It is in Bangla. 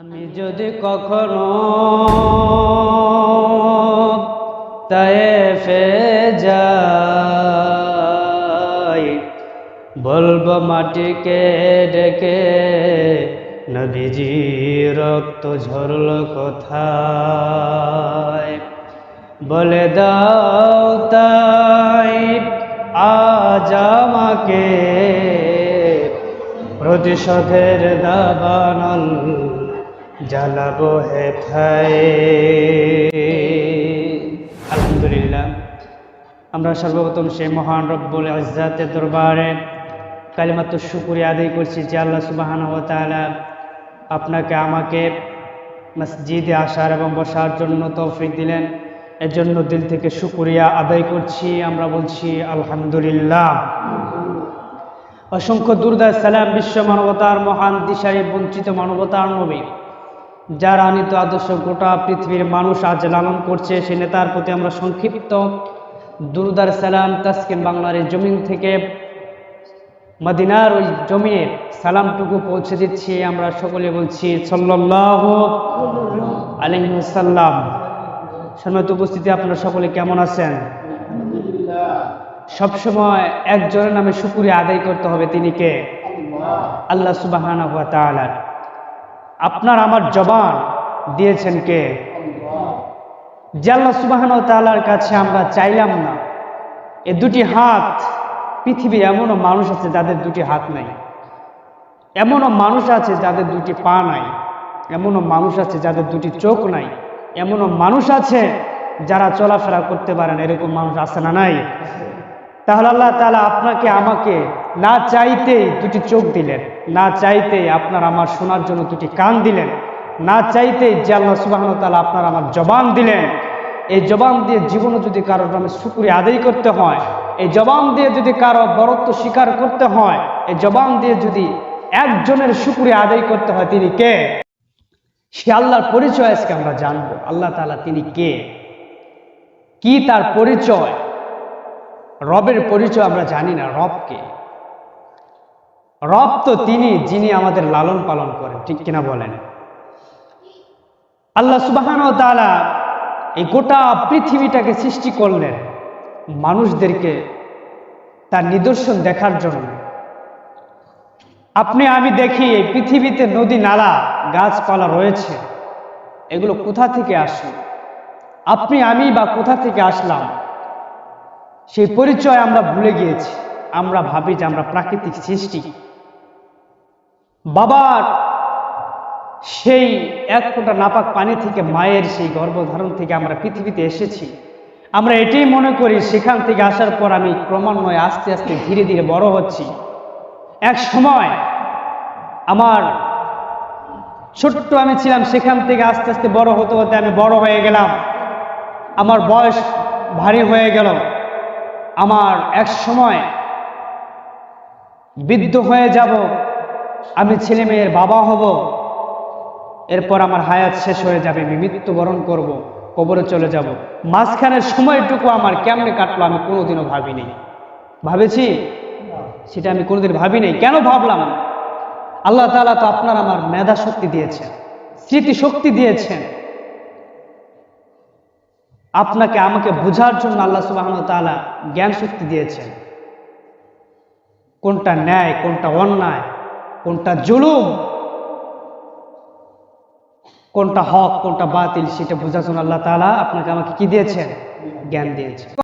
আমি যদি কখনো তায়েফে যাই, বলব মাটিকে ডেকে, নবীজি রক্ত ঝরল কোথায়? বলে দাও তাই, আজ আমাকে প্রতিশোধের দাবানল জ্বালাবো হেথায় আলহামদুলিল্লাহ, আমরা সর্বপ্রথম সেই মহান রব্বুল আজাতের দরবারে কালিমাত্র শুকুরিয়া আদায় করছি যে আল্লাহ সুবাহান ও তাআলা আপনাকে আমাকে মসজিদে আসার এবং বসার জন্য তৌফিক দিলেন। এর জন্য দিল থেকে শুকুরিয়া আদায় করছি, আমরা বলছি আলহামদুলিল্লাহ। অসংখ্য দুর্দা সালাম বিশ্ব মানবতার মহান দিশারি বঞ্চিত মানবতার নবী। যার আনিত আদর্শ গোটা পৃথিবীর মানুষ আজ লালন করছে সে নেতার প্রতি আমরা সংক্ষিপ্ত দুরুদার সালাম তাসকিন বাংলার জমিন থেকে মদিনার ওই জমিনে সালামটুকু পৌঁছে দিচ্ছি। আমরা সকলে বলছি সাল্লাহ আলহিসাল্লাম সম্মানিত উপস্থিতি আপনারা সকলে কেমন আছেন? সবসময় একজনের নামে শুকুরিয়া আদায় করতে হবে তিনি কে? আল্লাহ। সুবাহানা হুয়া আপনার আমার জবান দিয়েছেন কে? আল্লাহ সুবাহান তাআলার কাছে আমরা চাইলাম না, এ দুটি হাত পৃথিবী এমনও মানুষ আছে যাদের দুটি হাত নাই, এমনও মানুষ আছে যাদের দুটি পা নাই, এমনও মানুষ আছে যাদের দুটি চোখ নাই, এমনও মানুষ আছে যারা চলাফেরা করতে পারেন এরকম মানুষ আছে না নাই? তাহলে আল্লাহ তালা আপনাকে, আমাকে না চাইতেই দুটি চোখ দিলেন। না চাইতেই আপনার আমার শোনার জন্য দুটি কান দিলেন। না চাইতেই যে আল্লাহ সুবাহন তালা আপনার আমার জবান দিলেন। এই জবান দিয়ে জীবনে যদি কারোর নামে শুকুরি আদায় করতে হয়, এই জবান দিয়ে যদি কারও বরত্ব স্বীকার করতে হয়, এই জবান দিয়ে যদি একজনের শুকুরি আদায় করতে হয়, তিনি কে? সে আল্লাহর পরিচয় আজকে আমরা জানব। আল্লাহ তালা তিনি কে? কি তার পরিচয়? রবের পরিচয় আমরা জানি না, রবকে। রব তো তিনি, যিনি আমাদের লালন পালন করেন, ঠিক কিনা বলেন? আল্লাহ সুবাহান ও তাআলা এই গোটা পৃথিবীটাকে সৃষ্টি করলেন মানুষদেরকে তার নিদর্শন দেখার জন্য। আপনি, আমি দেখি এই পৃথিবীতে নদী, নালা, গাছপালা রয়েছে। এগুলো কোথা থেকে আসে আপনি, আমি বা কোথা থেকে আসলাম? সেই পরিচয় আমরা ভুলে গিয়েছি। আমরা ভাবি যে আমরা প্রাকৃতিক সৃষ্টি। বাবার সেই এক ফোঁটা নাপাক পানি থেকে মায়ের সেই গর্ভধারণ থেকে আমরা পৃথিবীতে এসেছি। আমরা এটাই মনে করি, সেখান থেকে আসার পর আমি ক্রমান্বয়ে আস্তে আস্তে ধীরে ধীরে বড় হচ্ছি। এক সময় আমার ছোট্ট আমি ছিলাম, সেখান থেকে আস্তে আস্তে বড় হতে হতে আমি বড় হয়ে গেলাম। আমার বয়স ভারী হয়ে গেল। আমার এক সময় বৃদ্ধ হয়ে যাব, আমি ছেলে মেয়ের বাবা হব, এরপর আমার হায়াত শেষ হয়ে যাবে, আমি মৃত্যুবরণ করব, কবরে চলে যাব। মাঝখানের সময়টুকু আমার কেমনে কাটলো আমি কোনোদিনও ভাবিনি। ভাবেছি? সেটা আমি কোনোদিন ভাবিনি। কেন ভাবলাম? আল্লাহ তাআলা তো আপনার আমার মেধা শক্তি দিয়েছেন স্মৃতি শক্তি দিয়েছেন। আপনাকে, আমাকে বোঝার জন্য আল্লাহ সুবাহন তালা জ্ঞান শক্তি দিয়েছেন। কোনটা ন্যায়, কোনটা অন্যায়, কোনটা জুলুম, কোনটা হক, কোনটা বাতিল, সেটা বোঝার জন্য আল্লাহ তালা আপনাকে আমাকে কি দিয়েছেন? জ্ঞান দিয়েছেন।